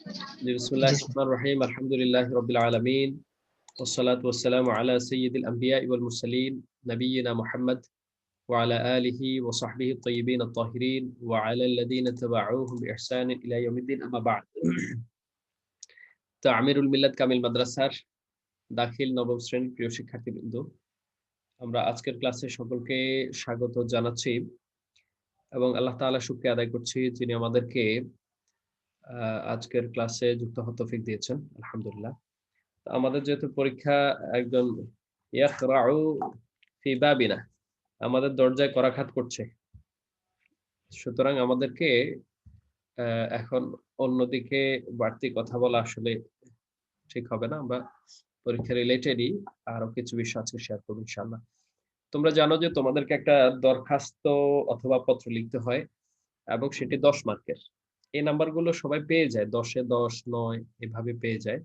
بسم الله الرحمن الرحيم الحمد لله رب العالمين والصلاة والسلام على سيد الأنبياء والمرسلين نبينا محمد وعلى آله وصحبه الطيبين الطاهرين وعلى الذين تبعوهم بإحسان إلى يوم الدين أما بعد تعمير الملة كامل মাদ্রাসার দাখিল নবম শ্রেণীর প্রিয় শিক্ষার্থীবৃন্দ আমরা আজকের ক্লাসে সকলকে স্বাগত জানাচ্ছি এবং আল্লাহ তাআলা শুকরিয়া আদায় করছি যিনি আমাদেরকে আহ, আজকের ক্লাসে যুক্ত হওয়ার তৌফিক দিয়েছেন, আলহামদুলিল্লাহ। আমাদের যেহেতু পরীক্ষা বাবিনা, আমাদের দরজায় করাঘাত করছে। সুতরাং আমাদেরকে এখন অন্যদিকে বাড়তি কথা বলা আসলে ঠিক হবে না। আমরা পরীক্ষা রিলেটেডই আরও কিছু বিষয় আজকে শেয়ার করব ইনশাল্লাহ তোমরা জানো যে তোমাদেরকে একটা দরখাস্ত অথবা পত্র লিখতে হয় এবং সেটি দশ মার্কের এই নাম্বারগুলো সবাই পেয়ে যায়, দশে দশ, নয়, এভাবে পেয়ে যায়।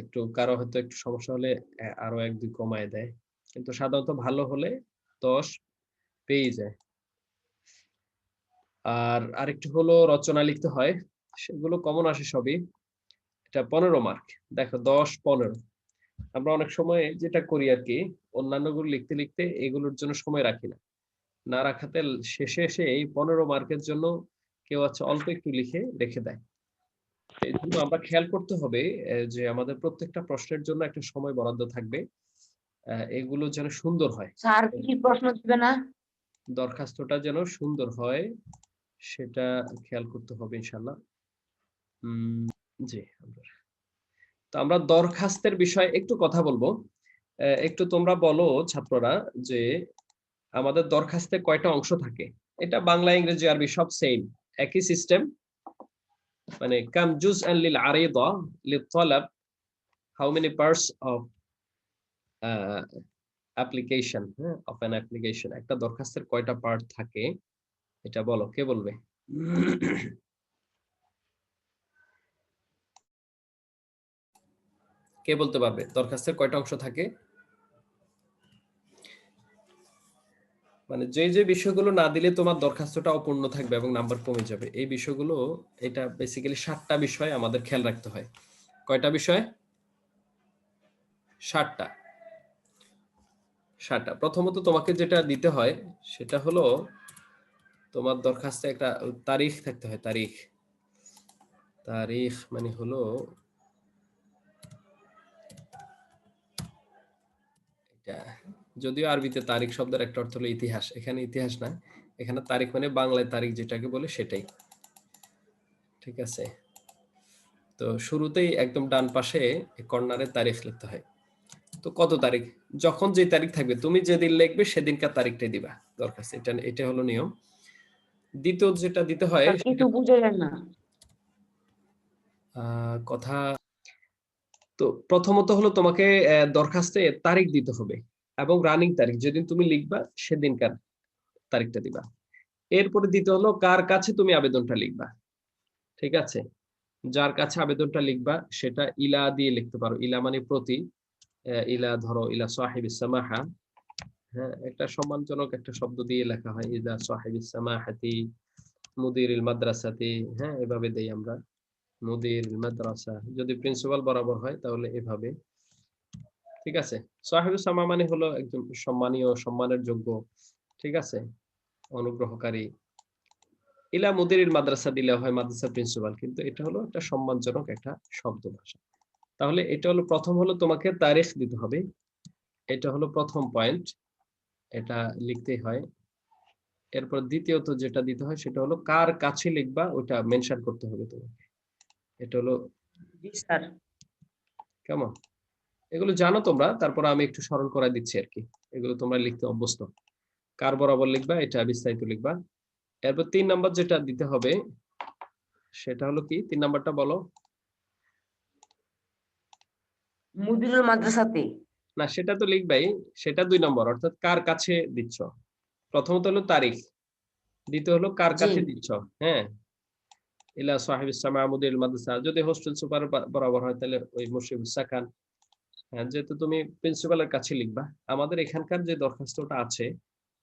একটু কারও হয়তো একটু সমস্যা হলে আরও এক, দুই কমায় দেয়। কিন্তু সাধারণত ভালো হলে দশ পেয়ে যায়। আর আরেকটু হলো রচনা লিখতে হয়, সেগুলো কমন আসে সবই। এটা পনেরো মার্ক দেখো দশ, পনেরো। আমরা অনেক সময় যেটা করি আর কি, অন্যান্যগুলো লিখতে লিখতে এগুলোর জন্য সময় রাখি না। না রাখাতে শেষে এসে এই পনেরো মার্কের জন্য কেউ আছে অল্প একটু লিখে রেখে দেয়। এই জন্য আমরা খেয়াল করতে হবে যে আমাদের প্রত্যেকটা প্রশ্নের জন্য একটা সময় বরাদ্দ থাকবে। এগুলো যেন সুন্দর হয়। স্যার কি প্রশ্ন দিবে না? দরখাস্তটা যেন সুন্দর হয় সেটা খেয়াল করতে হবে ইনশাল্লাহ জি আমরা- তো আমরা দরখাস্তের বিষয়ে একটু কথা বলব। একটু তোমরা বলো ছাত্ররা যে আমাদের দরখাস্তে কয়টা অংশ থাকে? এটা বাংলা ইংরেজি আরবি সব সেম একই সিস্টেম মানে কাম জুজ এন্ড লিল আরিদা, লিল তলাব how many parts of application হ্যাঁ অফ অ্যান অ্যাপ্লিকেশন একটা দরখাস্তের কয়টা পার্ট থাকে? এটা বলো, কে বলবে? কে বলতে পারবে? দরখাস্তের কয়টা অংশ থাকে? মানে যে যে বিষয়গুলো না দিলে তোমার দরখাস্তটা অপূর্ণ থাকবে এবং নাম্বার কমে যাবে। এই বিষয়গুলো, এটা বেসিক্যালি সাতটা বিষয় আমাদের খেয়াল রাখতে হয়। কয়টা বিষয়? সাতটা। সাতটা। প্রথমত তোমাকে যেটা দিতে হয়, সেটা হলো তোমার দরখাস্তে একটা তারিখ থাকতে হয়, তারিখ। তারিখ মানে হলো এটা। যদিও আরবিতে তারিখ শব্দের একটা অর্থ হলো ইতিহাস এখানে ইতিহাস না এখানে তারিখ মানে বাংলায় তারিখ যেটাকে বলে সেটাই। ঠিক আছে? তো শুরুতেই একদম ডান পাশে কর্নারে তারিখ লিখতে হয়। তো কত তারিখ? যখন যে তারিখ থাকবে তুমি যেদিন লিখবে সেদিনকার তারিখটাই দিবা। দরখাস্ত এটা এটা হলো নিয়ম। দ্বিতীয় যেটা দিতে হয় স্যার, বুঝে না। আহ, কথা তো প্রথমত হলো তোমাকে দরখাস্তে তারিখ দিতে হবে। এবং রানিং তারিখ, যেদিন তুমি লিখবা সেদিনকার তারিখটা দিবা। এরপরে দিতে হলো, কার কাছে তুমি আবেদনটা লিখবা? ঠিক আছে? যার কাছে আবেদনটা লিখবা, সেটা ইলা দিয়ে লিখতে পারো। ইলা মানে প্রতি ইলা ধরো, ইলা সাহেব সামাহা। হ্যাঁ একটা সম্মানজনক একটা শব্দ দিয়ে লেখা হয় ইলা সাহেব সামাহাতি মুদির মাদ্রাসাতি। হ্যাঁ এভাবে দেই আমরা। মুদির মাদ্রাসা। যদি প্রিন্সিপাল বরাবর হয়, তাহলে এভাবে ঠিক আছে? সাহেব সামা মানে হলো একজন সম্মানীয় সম্মানের যোগ্য ঠিক আছে? অনুগ্রহকারী। ইলা মুদির মাদ্রাসা দিলে হয় মাদ্রাসা প্রিন্সিপাল কিন্তু এটা হলো একটা সম্মানজনক একটা শব্দ ভাষা। তাহলে এটা হলো প্রথম হলো তোমাকে তারিখ দিতে হবে। এটা হলো প্রথম পয়েন্ট এটা লিখতে হয়। এরপর দ্বিতীয়ত যেটা দিতে হয় সেটা হলো কার কাছে লিখবা ওটা মেনশন করতে হবে তোমাকে। এটা হলো কেমন? এগুলো জানো তোমরা তারপর আমি একটু স্মরণ করাই দিচ্ছি আর কি। এগুলো তোমরা লিখতে অভ্যস্ত। কার বরাবর লিখবা এটা বিস্তারিত লিখবা। এরপর তিন নাম্বার যেটা দিতে হবে সেটা হলো কি? তিন নাম্বারটা বলো। মুদিরুল মাদ্রাসাতে। না সেটা তো লিখবাই। সেটা দুই নম্বর অর্থাৎ কার কাছে দিচ্ছ? প্রথমত হলো তারিখ দ্বিতীয় হলো কার কাছে দিচ্ছ? হ্যাঁ। ইলা সাহেব ইসলাম আহমদুল মাদ্রাসা। যদি হোস্টেল সুপার বরাবর হয় তাহলে ওই মুশিব খান হ্যাঁ যেহেতু তুমি প্রিন্সিপালের কাছে লিখবা, আমাদের এখানকার যে দরখাস্তটা আছে,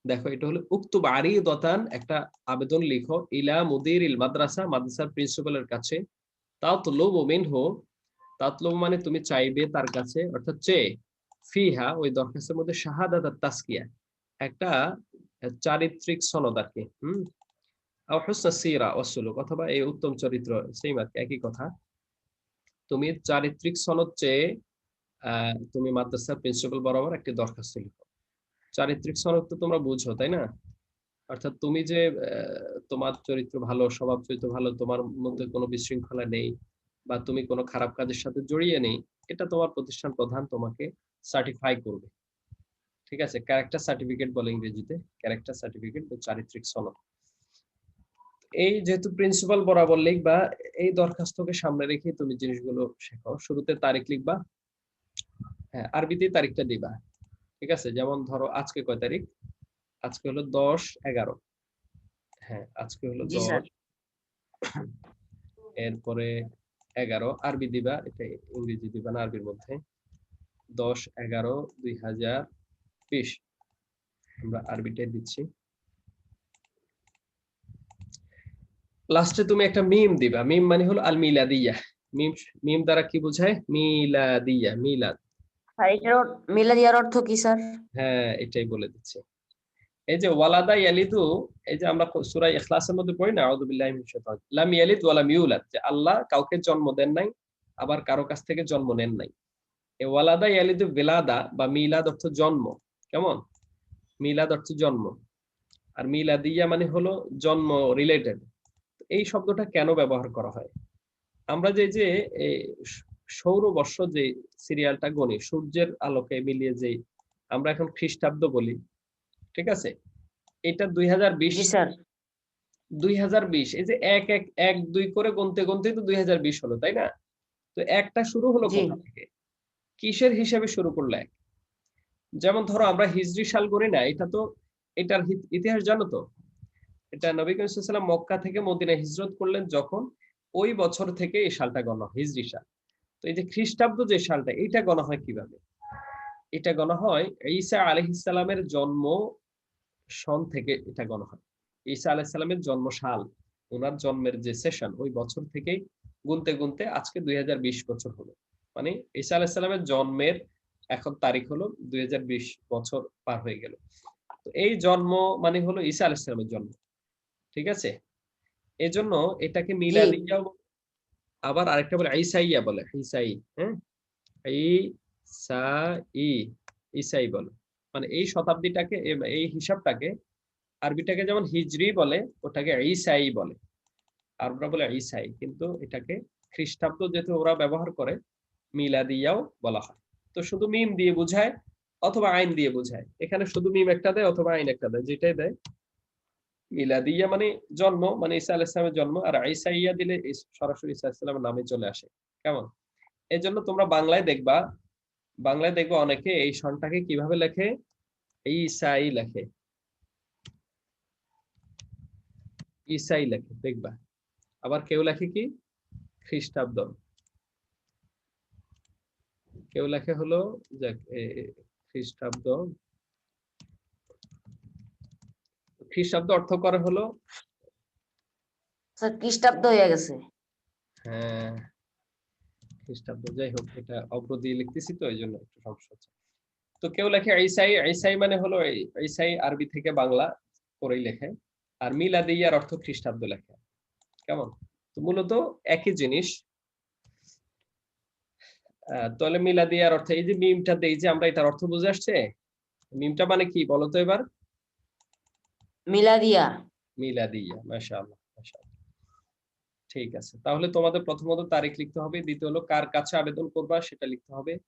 দেখো এটা হলো উক্তুব দতান একটা আবেদন লিখো, ইলা মুদির ইল মাদ্রাসা, মাদ্রাসার প্রিন্সিপালের কাছে। তাও তো লোভ তাতলুবু মিনহু, তাতলুবু মানে তুমি চাইবে তার কাছে, অর্থাৎ চেয়ে ফিহা, ওই দরখাস্তের মধ্যে শাহাদাত তাসকিয়া একটা চারিত্রিক সনদ আর কি, হম? সিরা ওয়াসুলুক অথবা এই উত্তম চরিত্র সেই একই কথা। তুমি চারিত্রিক সনদ চেয়ে তুমি মাদ্রাসার প্রিন্সিপাল বরাবর একটি দরখাস্ত লিখো। চারিত্রিক সনদ তো তোমরা বুঝো, তাই না? অর্থাৎ তুমি যে তোমার চরিত্র ভালো, স্বভাব চরিত্র ভালো, তোমার মধ্যে কোনো বিশৃঙ্খলা নেই বা তুমি কোনো খারাপ কাজের সাথে জড়িয়ে নেই, এটা তোমার প্রতিষ্ঠান প্রধান তোমাকে সার্টিফাই করবে। ঠিক আছে? ক্যারেক্টার সার্টিফিকেট বলে ইংরেজিতে ক্যারেক্টার সার্টিফিকেট বা চারিত্রিক সনদ। এই যেহেতু প্রিন্সিপাল বরাবর লিখবা, এই দরখাস্তকে সামনে রেখে তুমি জিনিসগুলো শেখো শুরুতে তারিখ লিখবা হ্যাঁ আরবিতে তারিখটা দিবা। ঠিক আছে? যেমন ধরো আজকে কয় তারিখ? আজকে হলো দশ এগারো। হ্যাঁ আজকে হলো দশ। এরপরে এগারো আরবি দিবা এটা ইংরেজি দিবা না আরবির মধ্যে। দশ এগারো দুই হাজার বিশ। আমরা আরবিটাই দিচ্ছি। লাস্টে তুমি একটা মিম দিবা। মিম মানে হলো আল মিলাদিয়া মিম মিম দ্বারা কি বোঝায়? মিলাদিয়া মিলাদ। অর্থ কি, স্যার? হ্যাঁ এটাই বলে এই যে, ওয়ালাদা ইয়ালিদু, এই যে আমরা সূরা ইখলাসের মধ্যে পড়ি না মিনাশ শাইতানির। লাম ইয়ালিদ যে আল্লাহ কাউকে জন্ম দেন নাই, আবার কারও কাছ থেকে জন্ম নেন নাই। এই ওয়ালাদা ইয়ালিদু বিলাদা বা মিলাদ অর্থ জন্ম, কেমন? মিলাদ অর্থ জন্ম। আর মিলাদিয়া মানে হলো জন্ম রিলেটেড এই শব্দটা কেন ব্যবহার করা হয়? আমরা যে যে সৌরবর্ষ যে সিরিয়ালটা গণি সূর্যের আলোকে মিলিয়ে যে আমরা এখন খ্রিস্টাব্দ বলি ঠিক আছে? এটা দুই হাজার বিশ দুই হাজার বিশ এই যে এক এক এক দুই করে গুনতে গুনতে তো দুই হাজার বিশ হলো তাই না? তো একটা শুরু হলো কোথা থেকে? কিসের হিসাবে শুরু করল এক? যেমন ধরো আমরা হিজরি সাল করি না এটা তো এটার ইতিহাস জানো তো? এটা নবী করিম মক্কা থেকে মদিনা হিজরত করলেন যখন ওই বছর থেকে এই সালটা গণা হিজরি সাল। তো এই যে খ্রিস্টাব্দ যে সালটা এটা গণা হয় কীভাবে? এটা গণা হয় ঈসা আলাইহিসসালামের জন্ম সন থেকে এটা গণা হয়। ঈসা আলাইহিসসালামের জন্ম সাল ওনার জন্মের যে সেশন ওই বছর থেকেই গুনতে গুনতে আজকে দুই হাজার বিশ বছর হলো। মানে ঈসা আলাইহিসসালামের জন্মের এখন তারিখ হলো দুই হাজার বিশ বছর পার হয়ে গেল। তো এই জন্ম মানে হলো ঈসা আলাইহিসসালামের জন্ম ঠিক আছে? এজন্য এটাকে মিলাদিয়া আবার আরেকটা বলে ঈসাইয়া বলে, ঈসাই হ্যাঁ? ঈসাই বলে। মানে এই শতাব্দীটাকে এই হিসাবটাকে আরবিটাকে যেমন হিজরি বলে, ওটাকে ঈসাই বলে। আরবরা বলে ঈসাই, কিন্তু এটাকে খ্রিস্টাব্দ যেহেতু ওরা ব্যবহার করে, মিলাদিয়াও বলা হয়। তো শুধু মিম দিয়ে বোঝায়, অথবা আইন দিয়ে বোঝায়। এখানে শুধু মিম একটা দেয়, অথবা আইন একটা দেয়, যেটাই দেয় মিলাদিয়া মানে জন্ম মানে ঈসা আলাইসলামের জন্ম, আর ঈসাইয়া দিলে সরাসরি ঈসা আলাইসালামের নামে চলে আসে। কেমন? এই জন্য তোমরা বাংলায় দেখবা বাংলায় দেখবা অনেকে এই সনটাকে কীভাবে লেখে? ঈসাই লেখে। ঈসাই লেখে, দেখবা। আবার কেউ লেখে কি? খ্রিস্টাব্দ। কেউ লেখে হলো খ্রিস্টাব্দ। খ্রিস্টাব্দ অর্থ করে হলো? স্যার খ্রিস্টাব্দ হয়ে গেছে? হ্যাঁ খ্রিস্টাব্দ যাই হোক এটা অব্র দিয়ে লিখতেছি তো এই জন্য একটু সমস্যা হচ্ছে। তো কেউ লেখে ঈসাই ঈসাই মানে হলো ঈসাই আরবি থেকে বাংলা করেই লেখে আর মিলাদিয়ার অর্থ খ্রিস্টাব্দ লেখে। কেমন? তো মূলত একই জিনিস। আহ, তাহলে মিলাদিয়ার অর্থ এই যে মিমটা দেই যে আমরা এটার অর্থ বুঝে আসছে? মিমটা মানে কি বলো তো এবার? মিলাদিয়া। মিলাদিয়া, মাশাআল্লাহ মাশাআল্লাহ। ঠিক আছে, তাহলে তোমাদের প্রথমত তারিখ লিখতে হবে, দ্বিতীয় হলো কার কাছে আবেদন করবা সেটা লিখতে হবে।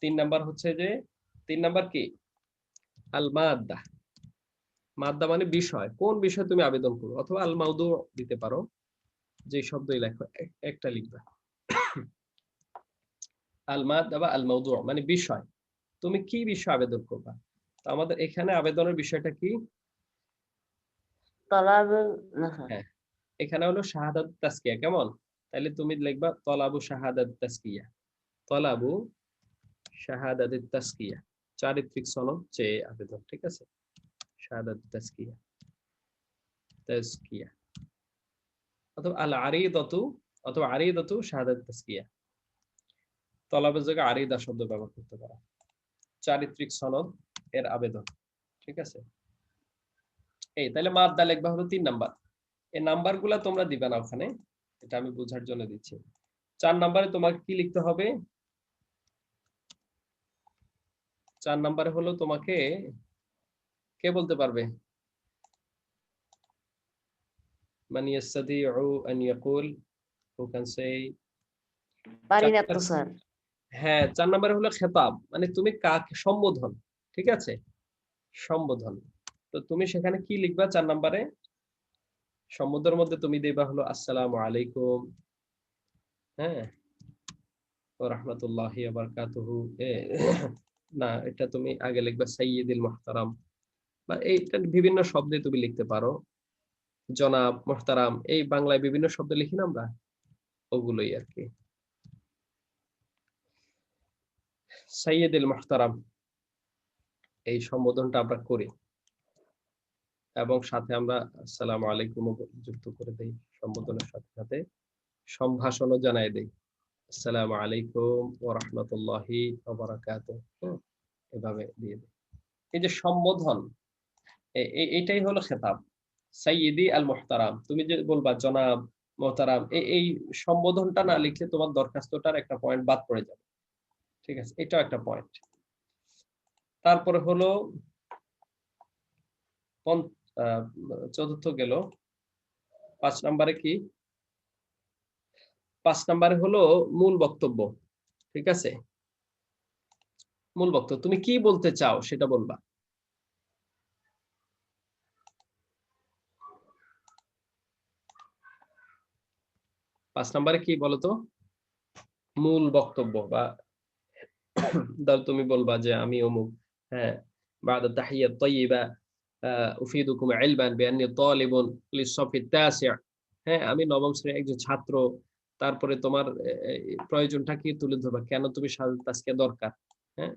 তিন নাম্বার হচ্ছে যে, তিন নাম্বার কি? আল মাদ্দা মাদ্দা মানে বিষয়, কোন বিষয়ে তুমি আবেদন করো? অথবা আল মাউদু দিতে পারো, যে শব্দই লেখো এক- একটা লিখবা। আল মাদ্দা বা আল মাউদু মানে বিষয়। তুমি কি বিষয়ে আবেদন করবা? আমাদের এখানে আবেদনের বিষয়টা কি? হ্যাঁ। এখানে হলো শাহাদাত তাসকিয়া কেমন? তাহলে তুমি লিখবা তলাবু শাহাদাত তাসকিয়া তলাবু শাহাদাত তাসকিয়া চারিত্রিক সনদ চেয়ে আবেদন, ঠিক আছে? শাহাদাত তাসকিয়া তাসকিয়া অথবা আল আরিদাতু, অথবা আরিদাতু শাহাদাত তাসকিয়া তলাবের জায়গায় আরিদা শব্দ ব্যবহার করতে পারো। চারিত্রিক সনদ এর আবেদন, ঠিক আছে? এই তাহলে মাদ্দা লিখবা হলো তিন নাম্বার। এই নাম্বারগুলা তোমরা দিবে না ওখানে এটা আমি বোঝার জন্য দিচ্ছি। চার নাম্বারে তোমাকে কি লিখতে হবে? চার নাম্বারে হলো তোমাকে কে বলতে পারবে? মান পারি না তো স্যার। হ্যাঁ চার নাম্বারে হলো খেতাব মানে তুমি কাকে সম্বোধন ঠিক আছে? সম্বোধন। তো তুমি সেখানে কি লিখবা চার নাম্বারে? সম্বোধনের মধ্যে তুমি দিবা হলো, আসসালামু আলাইকুম। হ্যাঁ? রহমতুল্লাহি বারকাতুহু। না, এটা তুমি আগে লিখবা, সাইয়্যিদুল মুহতারাম। বা এইটা বিভিন্ন শব্দে তুমি লিখতে পারো। জনাব, মুহতারাম, এই বাংলায় বিভিন্ন শব্দ লিখি না আমরা? ওগুলোই আর কি। সাইয়্যিদুল মুহতারাম। এই সম্বোধনটা আমরা করি। এবং সাথে আমরা আসসালামু আলাইকুম যুক্ত করে দেই সম্বোধনের সাথে সাথে। সম্ভাষণও জানাই দেই। আসসালামু আলাইকুম ওয়া রাহমাতুল্লাহি এভাবে দিয়ে দিই। এই যে সম্বোধন এটাই হলো খেতাব। সাইয়্যিদি আল মুহতারাম তুমি যে বলবা জনাব, মোহতারাম এই সম্বোধনটা না লিখলে তোমার দরখাস্তটার একটা পয়েন্ট বাদ পড়ে যাবে। ঠিক আছে, এটাও একটা পয়েন্ট তারপরে হলো চতুর্থ গেল। পাঁচ নম্বরে কি? পাঁচ নম্বরে হলো মূল বক্তব্য, ঠিক আছে? মূল বক্তব্য, তুমি কি বলতে চাও সেটা বলবা। পাঁচ নম্বরে কি বলতো মূল বক্তব্য বা ধর তুমি বলবা যে আমি অমুক হ্যাঁ বা তাহিয়া তৈবা হ্যাঁ, আমি নবম শ্রেণির একজন ছাত্র, তারপরে তোমার প্রয়োজনটা কি তুলে ধরবা? কেন তুমি তাসকে দরকার? হ্যাঁ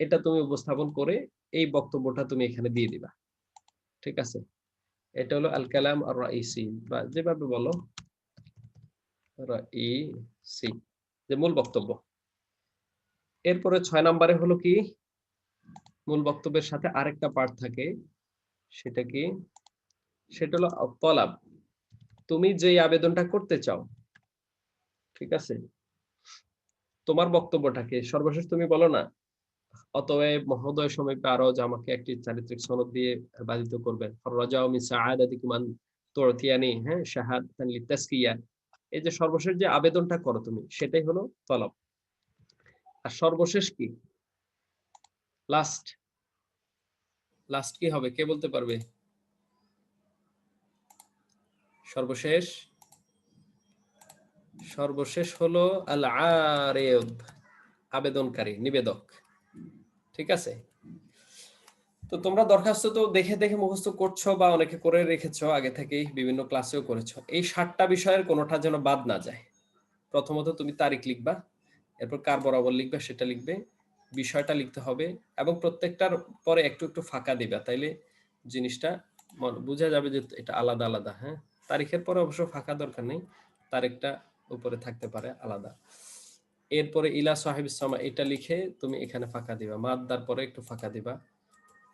এটা তুমি উপস্থাপন করে এই বক্তব্যটা তুমি এখানে দিয়ে দিবা। ঠিক আছে? এটা হলো আল কালাম আর রাইসি বা যেভাবে বলো যে মূল বক্তব্য। এরপরে ছয় নম্বরে হলো কি? মূল বক্তব্যের সাথে আরেকটা পার্ট থাকে। সেটা কি? সেটা হলো তলাব। তুমি যে আবেদনটা করতে চাও, ঠিক আছে? তোমার বক্তব্যটাকে সর্বশেষ তুমি বলো না? অতএব মহোদয় সময় আরজ আমাকে একটি চারিত্রিক সনদ দিয়ে বাধিত করবেন। ফররাজাও মিন সাআদাতিকুম আন তুরতিয়ানি হ্যাঁ শাহাদাতান লিতাসকিয়া এই যে সর্বশেষ যে আবেদনটা করো তুমি, সেটাই হলো তলব। আর সর্বশেষ কি? লাস্ট লাস্ট কি হবে? কে বলতে পারবে? সর্বশেষ? সর্বশেষ হলো আল আরেব আবেদনকারী, নিবেদক। ঠিক আছে? তো তোমরা দরখাস্ত তো দেখে দেখে মুখস্থ করছ বা অনেকে করে রেখেছো আগে থেকেই, বিভিন্ন ক্লাসেও করেছ। এই সাতটা বিষয়ের কোনোটা যেন বাদ না যায়। প্রথমত তুমি তারিখ লিখবা, এরপর কার বরাবর লিখবে সেটা লিখবে। বিষয়টা লিখতে হবে এবং প্রত্যেকটার পরে একটু একটু ফাঁকা দিবা। তাইলে জিনিসটা বোঝা যাবে যে এটা আলাদা আলাদা হ্যাঁ? তারিখের পরে অবশ্য ফাঁকা দরকার নেই, তারিখটা উপরে থাকতে পারে আলাদা। এরপরে ইলা সাহেব ইসলামা এটা লিখে তুমি এখানে ফাঁকা দিবা। মাদ্দার পরে একটু ফাঁকা দিবা।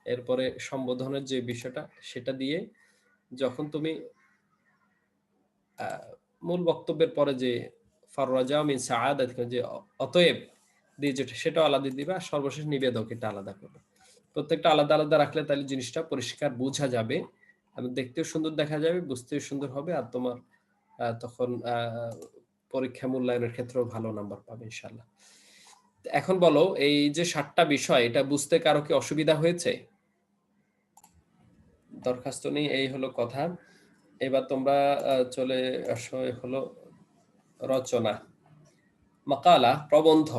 এরপরে সম্বোধনের যে বিষয়টা, সেটা দিয়ে যখন তুমি মূল বক্তব্যের পরে যে ফাররাজা মিন সাআদাত যে অতএব যেটা সেটাও আলাদা দিবা, সর্বশেষ নিবেদক এটা আলাদা করবে। প্রত্যেকটা আলাদা আলাদা রাখলে তাহলে জিনিসটা পরিষ্কার বোঝা যাবে এবং দেখতেও সুন্দর দেখা যাবে, বুঝতেও সুন্দর হবে আর তোমার তখন পরীক্ষা মূল্যায়নের ক্ষেত্রেও ভালো নাম্বার পাবে ইনশাল্লাহ এখন বলো, এই যে সাতটা বিষয়, এটা বুঝতে কারও কি অসুবিধা হয়েছে? দরখাস্ত নেই, এই হলো কথা। এবার তোমরা চলে আসো হলো রচনা। মাকালা, প্রবন্ধ।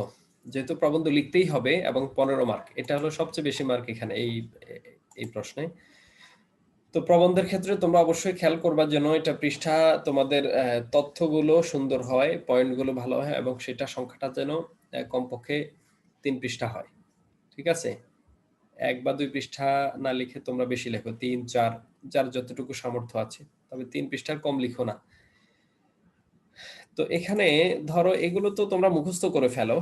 যেহেতু প্রবন্ধ লিখতেই হবে এবং পনেরো মার্ক এটা হলো সবচেয়ে বেশি মার্ক এখানে এই এই প্রশ্নে। তো প্রবন্ধের ক্ষেত্রে তোমরা অবশ্যই খেয়াল করবার জন্য এটা পৃষ্ঠা তোমাদের তথ্যগুলো সুন্দর হয় পয়েন্টগুলো ভালো হয় এবং সেটা সংখ্যাটা যেন কমপক্ষে তিন পৃষ্ঠা হয়। ঠিক আছে? এক বা দুই পৃষ্ঠা না লিখে তোমরা বেশি লেখো, তিন, চার, যার যতটুকু সামর্থ্য আছে। তবে তিন পৃষ্ঠার কম লিখো না। তো এখানে ধরো এগুলো তো তোমরা মুখস্থ করে ফেলো।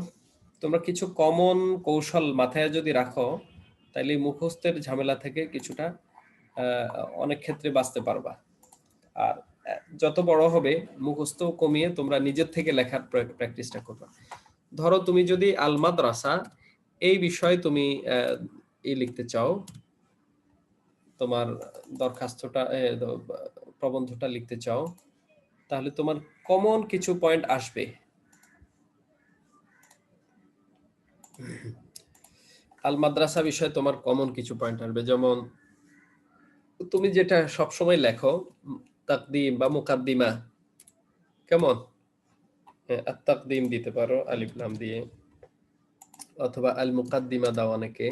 তোমরা কিছু কমন কৌশল মাথায় যদি রাখো তাহলে মুখস্থের ঝামেলা থেকে কিছুটা অনেক ক্ষেত্রে বাঁচতে পারবা। আর যত বড় হবে মুখস্থ কমিয়ে তোমরা নিজের থেকে লেখার প্র্যাকটিসটা করবা। ধরো তুমি যদি আল মাদ্রাসা এই বিষয়ে তুমি ই লিখতে চাও, তোমার দরখাস্তটা প্রবন্ধটা লিখতে চাও, তাহলে তোমার কমন কিছু পয়েন্ট আসবে। আল মাদ্রাসা বিষয়ে তোমার কমন কিছু পয়েন্ট আসবে। যেমন তুমি যেটা সবসময় লেখো তাকদিম বা মুকাদ্দিমা কেমন? হ্যাঁ, আর তাকদিম দিতে পারো আলিফ লাম দিয়ে। অথবা আল মুকাদ্দিমা দাও অনেকে।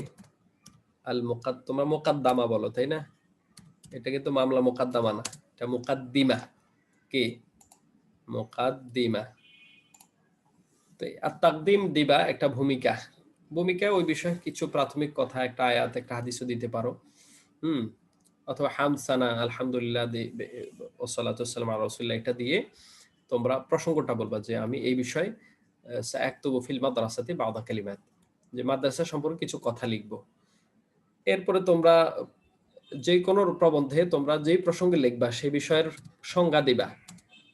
আল মুকাদ তোমরা মুকাদ্দামা বলো তাই না? এটা কিন্তু মামলা মুকাদ্দামা না এটা মুকাদ্দিমা। কি? মুকাদ্দিমা। আর তাকদিম দিবা একটা ভূমিকা। ভূমিকা ওই বিষয়ে কিছু প্রাথমিক কথা, একটা আয়াত, একটা হাদিসও দিতে পারো। হুম? অথবা হামসানা, আলহামদুলিল্লাহ ওসালাতাম রসুল্লাহ এটা দিয়ে তোমরা প্রসঙ্গটা বলবা যে আমি এই বিষয়ে একতবু ফিল মাদ্রাসাতে বাউদা কালিমাত, যে মাদ্রাসা সম্পর্কে কিছু কথা লিখব। এরপরে তোমরা যে কোনো প্রবন্ধে তোমরা যেই প্রসঙ্গে লিখবা সেই বিষয়ের সংজ্ঞা দিবা।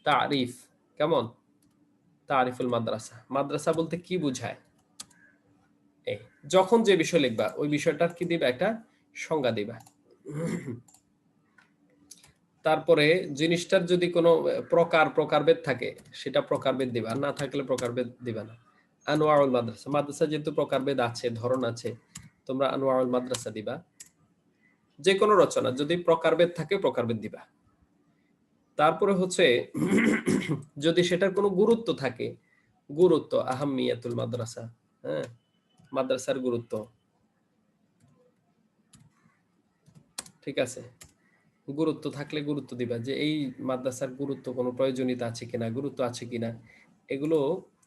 তারিফ, কেমন? তারিফুল মাদ্রাসা। মাদ্রাসা বলতে কি বুঝায়? এই, যখন যে বিষয় লিখবা, ওই বিষয়টার কি দিবা? একটা সংজ্ঞা দিবা। তারপরে জিনিসটার যদি কোনো প্রকার প্রকারভেদ থাকে, সেটা প্রকারভেদ দিবা। না থাকলে প্রকারভেদ দিবা না। আনোয়ারুল মাদ্রাসা। মাদ্রাসা যেহেতু প্রকারভেদ আছে, ধরন আছে, তোমরা আনোয়ারুল মাদ্রাসা দিবা। যে কোনো রচনা, যদি প্রকারভেদ থাকে, প্রকারভেদ দিবা। তারপরে হচ্ছে, যদি সেটার কোনো গুরুত্ব থাকে, গুরুত্ব, আহামিয়াতুল মাদ্রাসা হ্যাঁ? মাদ্রাসার গুরুত্ব। ঠিক আছে? গুরুত্ব থাকলে গুরুত্ব দিবা, যে এই মাদ্রাসার গুরুত্ব কোনো প্রয়োজনীয়তা আছে কিনা, গুরুত্ব আছে কিনা, এগুলো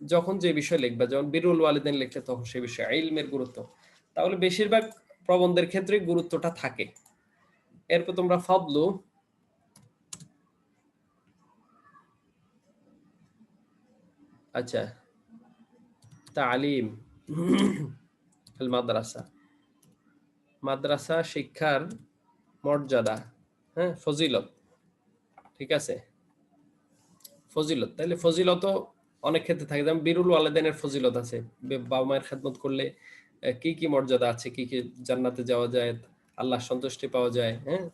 যখন যে বিষয় লিখবা যেমন বিরুল ওয়ালিদিন লিখলে তখন সে বিষয়ে ইলমের গুরুত্ব। তাহলে বেশিরভাগ প্রবন্ধের ক্ষেত্রে গুরুত্বটা থাকে। এরপর তোমরা ফবলু আচ্ছা তালিম, মাদ্রাসা। মাদ্রাসা শিক্ষার মর্যাদা হ্যাঁ ফজিলত, ঠিক আছে? ফজিলত, তাইলে ফজিলত অনেক ক্ষেত্রে থাকে, যেমন বিরুল ওয়ালেদানের ফজিলত আছে। বাবা মায়ের খেদমত করলে কি কি মর্যাদা আছে, কি কি জান্নাতে যাওয়া যায় আল্লাহ সন্তুষ্টি পাওয়া যায় হ্যাঁ?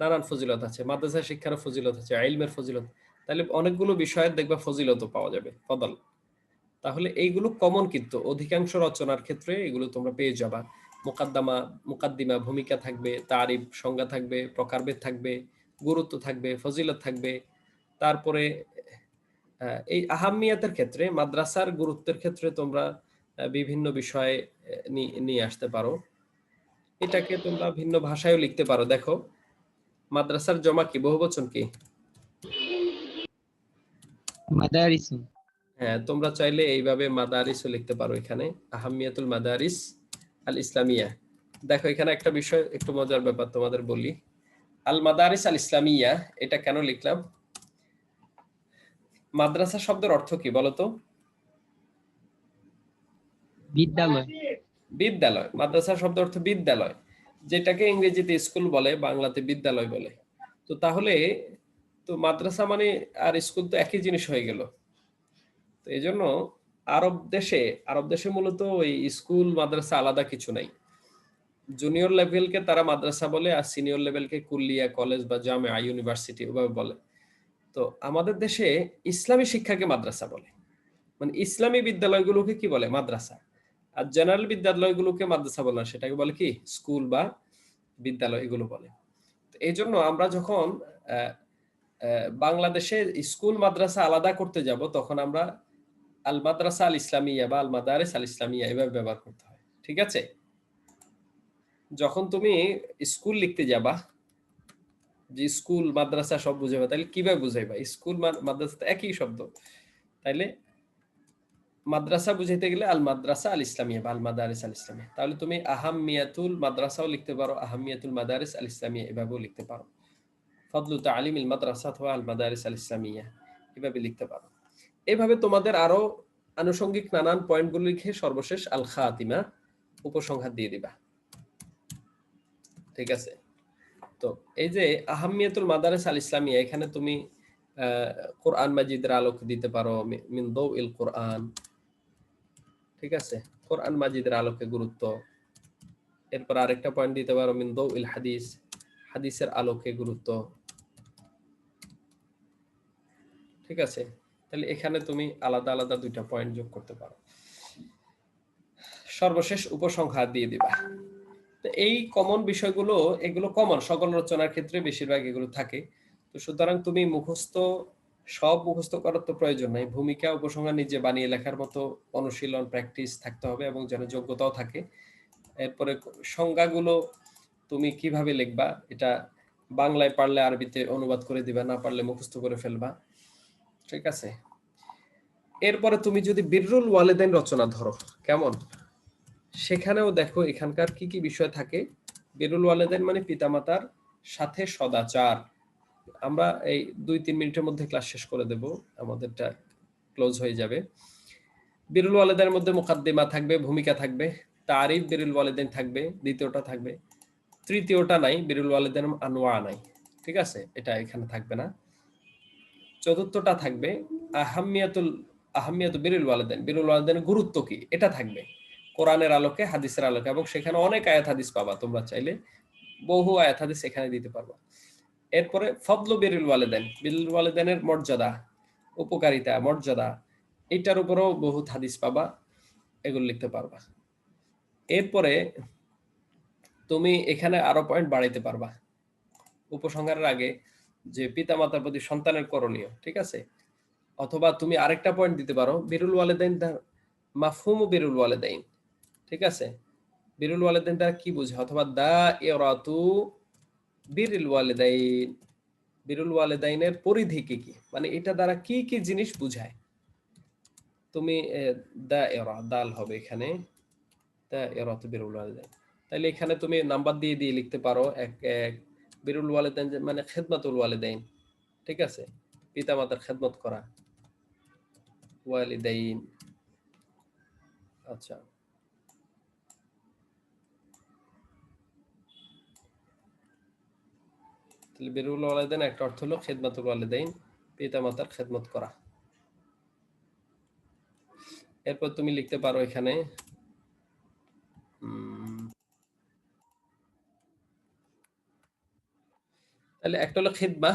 নানান ফজিলত আছে। মাদ্রাসা শিক্ষার ফজিলত আছে আইলমের ফজিলত তাহলে অনেকগুলো বিষয়ের দেখবা ফজিলত পাওয়া যাবে, ফদল। তাহলে এইগুলো কমন কিন্তু, অধিকাংশ রচনার ক্ষেত্রে এগুলো তোমরা পেয়ে যাবা। মোকাদ্দামা, মুকাদ্দিমা ভূমিকা থাকবে, তারিফ, সংজ্ঞা থাকবে, প্রকারভেদ থাকবে, গুরুত্ব থাকবে, ফজিলত থাকবে। তারপরে এই আহামিয়াতের ক্ষেত্রে, মাদ্রাসার গুরুত্বের ক্ষেত্রে তোমরা বিভিন্ন বিষয়ে নিয়ে আসতে পারো। এটাকে তোমরা ভিন্ন ভাষায়ও লিখতে পারো। দেখো, মাদ্রাসার জমা কি? বহুবচন কি? মাদারিসু। হ্যাঁ তোমরা চাইলে এইভাবে মাদারিসও লিখতে পারো এখানে। আহামিয়াতুল মাদারিস আল ইসলামিয়া দেখো এখানে একটা বিষয় একটু মজার ব্যাপার তোমাদের বলি। আল মাদারিস আল ইসলামিয়া এটা কেন লিখলাম? মাদ্রাসা শব্দের অর্থ কি বলতো বিদ্যালয়। বিদ্যালয় মাদ্রাসা শব্দ অর্থ বিদ্যালয় যেটাকে ইংরেজিতে স্কুল বলে বাংলাতে বিদ্যালয় বলে। তো তাহলে তো মাদ্রাসা মানে আর স্কুল তো একই জিনিস হয়ে গেল। তো এই জন্য আরব দেশে আরব দেশে মূলত ওই স্কুল, মাদ্রাসা আলাদা কিছু নাই। জুনিয়র লেভেলকে তারা মাদ্রাসা বলে আর সিনিয়র লেভেলকে কুল্লিয়া কলেজ বা জামিয়া ইউনিভার্সিটি ওভাবে বলে। তো আমাদের দেশে ইসলামী শিক্ষাকে মাদ্রাসা বলে। মানে ইসলামী বিদ্যালয়গুলোকে কি বলে? মাদ্রাসা। আর জেনারেল বিদ্যালয়গুলোকে মাদ্রাসা বলে না, সেটাকে বলে কি? স্কুল বা বিদ্যালয় এগুলো বলে। এই জন্য আমরা যখন বাংলাদেশে স্কুল, মাদ্রাসা আলাদা করতে যাব, তখন আমরা আল মাদ্রাসা আল ইসলামিয়া বা আল মাদারিস আল ইসলামিয়া এভাবে ব্যবহার করতে হয়, ঠিক আছে? যখন তুমি স্কুল লিখতে যাবা, যে স্কুল, মাদ্রাসা সব বুঝাবে তাহলে কীভাবে বুঝাইবা? স্কুল মাদ্রাসা একই শব্দ। তাইলে মাদ্রাসা বুঝাইতে গেলে আল মাদ্রাসা আল ইসলামিয়া বা আল মাদারিস আল ইসলামিয়া তাহলে তুমি আহামিয়াতুল মাদ্রাসাও লিখতে পারো আহাম আহামিয়াতুল মাদারিস আল ইসলামিয়া এভাবেও লিখতে পারো। ফদলু তালিম ইল মাদ্রাসা অথবা আল মাদারিস আল ইসলামিয়া এভাবে লিখতে পারো। এভাবে তোমাদের আরও আনুষঙ্গিক নানান পয়েন্টগুলো লিখে সর্বশেষ আল খাতিমা উপসংহার দিয়ে দিবা। ঠিক আছে? তো এই যে আহমিয়াতুল মাদারেস আল ইসলামিয়া এখানে তুমি কোরআন মাজিদের আলোক দিতে পারো মিন দৌ ইল কোরআন। ঠিক আছে? কোরআন মাজিদের আলোকে গুরুত্ব। এরপর আরেকটা পয়েন্ট দিতে পারো, মিন দৌ ইল হাদিস। হাদিসের আলোকে গুরুত্ব। ঠিক আছে? তাহলে এখানে তুমি আলাদা আলাদা দুইটা পয়েন্ট যোগ করতে পারো। সর্বশেষ উপসংহার দিয়ে দিবা। এই কমন বিষয়গুলো, এগুলো কমন সকল রচনার ক্ষেত্রে বেশিরভাগ এগুলো থাকে। তো সুতরাং তুমি মুখস্থ, সব মুখস্থ করার তো প্রয়োজন নাই। ভূমিকা উপসংহার নিজে বানিয়ে লেখার মতো অনুশীলন প্র্যাকটিস থাকতে হবে এবং যেন যোগ্যতাও থাকে। এরপরে সংজ্ঞাগুলো তুমি কীভাবে লিখবা, এটা বাংলায় পারলে আরবিতে অনুবাদ করে দিবা, না পারলে মুখস্থ করে ফেলবা। ঠিক আছে? এরপরে তুমি যদি বিররুল ওয়ালেদাইন রচনা ধরো, কেমন? সেখানেও দেখো এখানকার কি কি বিষয় থাকে। বিরুল ওয়ালেদাইন মানে পিতামাতার সাথে সদাচার। আমরা এই দুই তিন মিনিটের মধ্যে ক্লাস শেষ করে দেব, আমাদেরটা ক্লোজ হয়ে যাবে। বিরুল ওয়ালেদাইনের মধ্যে মুকাদ্দিমা থাকবে, ভূমিকা থাকবে, তারিফ বিরুল ওয়ালেদাইন থাকবে, দ্বিতীয়টা থাকবে। তৃতীয়টা নাই, বিরুল ওয়ালেদাইন আনোয়া নাই। ঠিক আছে? এটা এখানে থাকবে না। চতুর্থটা থাকবে আহামিয়াতুল আহামিয়াতুল বিরুল ওয়ালেদাইন। বিরুল ওয়ালেদাইনের গুরুত্ব কি? এটা থাকবে। কোরআনের আলোকে, হাদিসের আলোকে, এবং সেখানে অনেক আয়াত হাদিস পাবা। তোমরা চাইলে বহু আয়াত হাদিস এখানে দিতে পারবা। এরপরে ফদলু বিরুল ওয়ালেদাইন। বিরুল ওয়ালেদাইনের মর্যাদা, উপকারিতা, মর্যাদা, এটার উপরেও বহু হাদিস পাবা, এগুলো লিখতে পারবা। এরপরে তুমি এখানে আরও পয়েন্ট বাড়াইতে পারবা। উপসংহারের আগে যে পিতা মাতার প্রতি সন্তানের করণীয়, ঠিক আছে? অথবা তুমি আরেকটা পয়েন্ট দিতে পারো, বিরুল ওয়ালেদাইন মাফহুম বিরুল ওয়ালেদাইন, ঠিক আছে? বিরুল ওয়ালেদাইন দ্বারা কি বুঝে? অথবা দা ইরাতু বিরুল ওয়ালেদাইন, বিরুল ওয়ালেদাইনের পরিধি কি কি? মানে এটা দ্বারা কি কি জিনিস বুঝায়? তুমি দা এরা দাল হবে এখানে দা ইরাতু বিরুল ওয়ালেদাইন। তাহলে এখানে তুমি নাম্বার দিয়ে দিয়ে লিখতে পারো, এক এক বিরুল ওয়ালেদাইন মানে খেদমাতুল ওয়ালেদাইন ঠিক আছে? পিতা মাতার খেদমত করা। ওয়ালিদাইন। আচ্ছা। তাহলে বিরুল ওয়ালিদাইন একটা অর্থ হলো খেদমাতুল ওয়ালিদাইন পিতা মাতার খেদমত করা। এরপর তুমি লিখতে পারো এখানে উম, তাহলে একটা হলো খেদমা,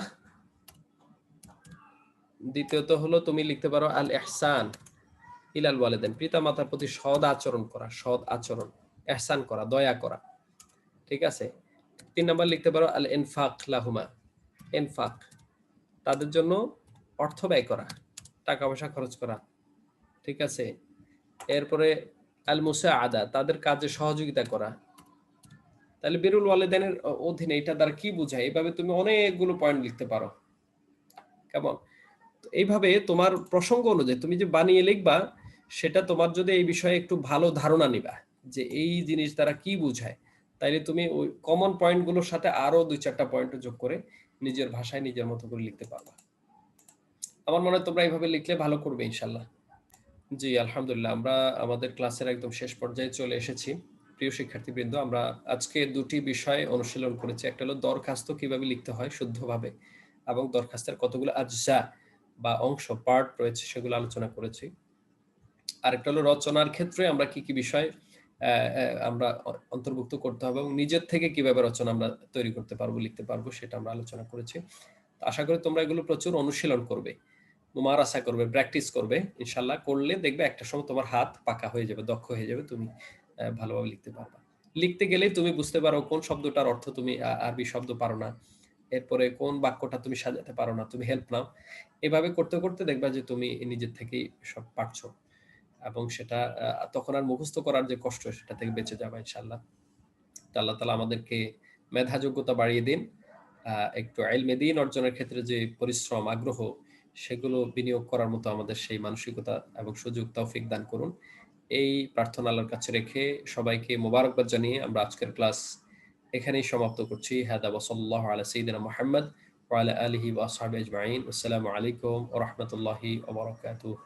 দ্বিতীয়ত হলো তুমি লিখতে পারো আল এহসান ইলাল ওয়ালেদেন পিতা মাতার প্রতি সৎ আচরণ করা, সৎ আচরণ এহসান করা, দয়া করা, ঠিক আছে? তিন নাম্বার লিখতে পারো আল এনফাক লাহুমা এনফাক তাদের জন্য অর্থ ব্যয় করা টাকা পয়সা খরচ করা, ঠিক আছে? এরপরে আল মুসা আদা তাদের কাজে সহযোগিতা করা তাহলে বিরুল ওয়ালেদানের অধীনে এটা দ্বারা কি বোঝায়? এভাবে তুমি অনেকগুলো পয়েন্ট লিখতে পারো। কেমন? এইভাবে তোমার প্রসঙ্গ অনুযায়ী তুমি যে বানিয়ে লিখবা, সেটা তোমার যদি এই বিষয়ে একটু ভালো ধারণা নিবা, যে এই জিনিস দ্বারা কি বোঝায়, তাইলে তুমি ওই কমন পয়েন্টগুলোর সাথে আরও দুই চারটা পয়েন্ট যোগ করে নিজের ভাষায় নিজের মতো করে লিখতে পারবা। আমার মনে হয় তোমরা এইভাবে লিখলে ভালো করবে ইনশাল্লাহ জি, আলহামদুলিল্লাহ, আমরা আমাদের ক্লাসের একদম শেষ পর্যায়ে চলে এসেছি। প্রিয় শিক্ষার্থীবৃন্দ, আমরা আজকে দুটি বিষয় অনুশীলন করেছি। একটা হলো দরখাস্ত কীভাবে লিখতে হয় শুদ্ধভাবে এবং দরখাস্তের কতগুলো আজজা বা অংশ পার্ট রয়েছে সেগুলো আলোচনা করেছি। আরেকটা হলো রচনার ক্ষেত্রে আমরা কি কি বিষয় আমরা অন্তর্ভুক্ত করতে হবে এবং নিজের থেকে কীভাবে রচনা আমরা তৈরি করতে পারব, লিখতে পারব সেটা আমরা আলোচনা করেছি। আশা করি তোমরা এগুলো প্রচুর অনুশীলন করবে, তোমার আশা করবে প্র্যাকটিস করবে ইনশাল্লাহ করলে দেখবে একটা সময় তোমার হাত পাকা হয়ে যাবে, দক্ষ হয়ে যাবে তুমি। ভালোভাবে লিখতে পারবা। লিখতে গেলেই তুমি বুঝতে পারো কোন শব্দটার অর্থ তুমি আরবি শব্দ পারো না। এরপরে কোন বাক্যটা তুমি সাজাতে পারো না, তুমি হেল্প নাও। এভাবে করতে করতে দেখবা যে তুমি নিজের থেকেই সব পারছ এবং সেটা তখন আর মুখস্থ করার যে কষ্ট, সেটা থেকে বেঁচে যাবে ইনশাল্লাহ আল্লাহ তালা আমাদেরকে মেধা যোগ্যতা বাড়িয়ে দিন একটু আইল দিন অর্জনের ক্ষেত্রে যে পরিশ্রম, আগ্রহ, সেগুলো বিনিয়োগ করার মতো আমাদের সেই মানসিকতা এবং সুযোগ, তৌফিক দান করুন। এই প্রার্থনা আল্লাহর কাছে রেখে সবাইকে মোবারকবাদ জানিয়ে আমরা আজকের ক্লাস এখানেই সমাপ্ত করছি। হাদা ওসল্লাহ আলা মোহাম্মদ ওয়ালা আলহি ওয়াসাহাবি আসসালামু আলাইকুম ও রহমতুল্লাহি ওবরাকাতুহ